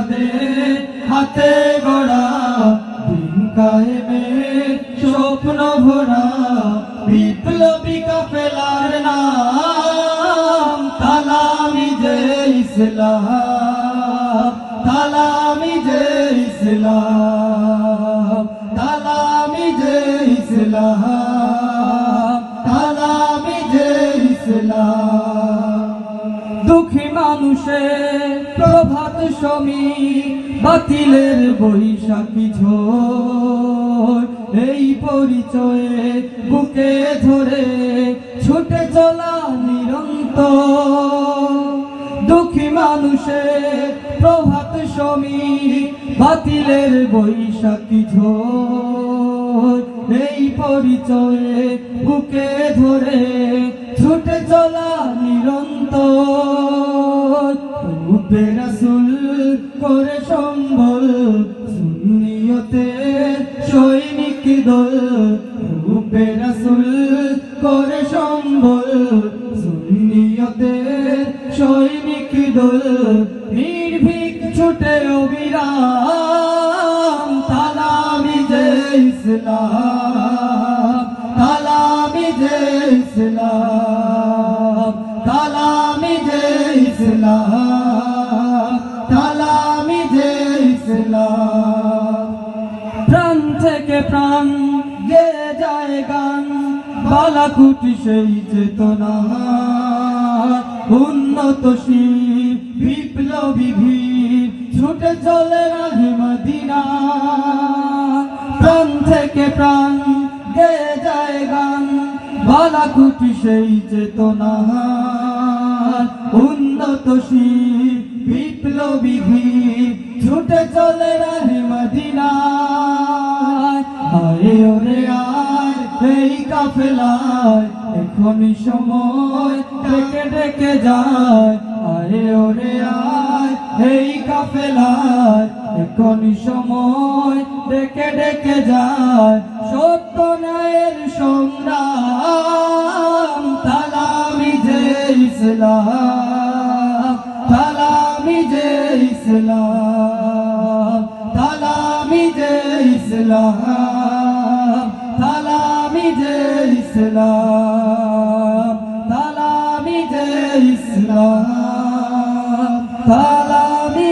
যাদের হাতে গড়া দিন কায়েমে স্বপ্ন ভরা বিপ্লবী কাফেলার নাম তালামি যে ইসলাম, তালামি যে ইসলাম, তালামি যে ইসলাম, তালামি যে ইসলাম। দুঃখী মানুষের প্রভাত সমী বাতিলের বৈশাখী ঝোর। এই পরিচয়ে বুকে ধরে ছুটে চলা নিরন্তর। দুঃখী মানুষের প্রভাত সমী বাতিলের বৈশাখী ঝোর। এই পরিচয়ে বুকে ধরে ছুটে চলা নিরন্তর। রূপে রাসুল করে সম্বল, সুন্নিয়তে সৈনিক দল। রূপে রাসুল করে সম্বল, সুন্নিয়তে সৈনিক দল। নির্ভীক ছুটে অবিরাম, তালামি যে ইসলাম, তালামি যে ইসলাম। ইসলাম তালামি যে ইসলাম। প্রাণ থেকে প্রাণ গে যায় গান বালাকুটি সেই চেতনা। উন্নত শির বিপ্লবী ভিড় ছুটে চলে রাহে মদিনা। প্রাণ থেকে প্রাণ গে যায় গান বালাকুটি সেই চেতনা। উন্নত শির বিপ্লবী ভিড়, ছুটে চলে রাহে মদিনা আরে ওরে আয় এই কাফেলায় এখনই সময় ডেকে ডেকে যায়। আরে ওরে আয় এই কাফেলায় এখনই সময় ডেকে ডেকে যায়। ইসলাম তালামি যে ইসলাম তালামি যে ইসলাম তালামি যে ইসলাম তালামি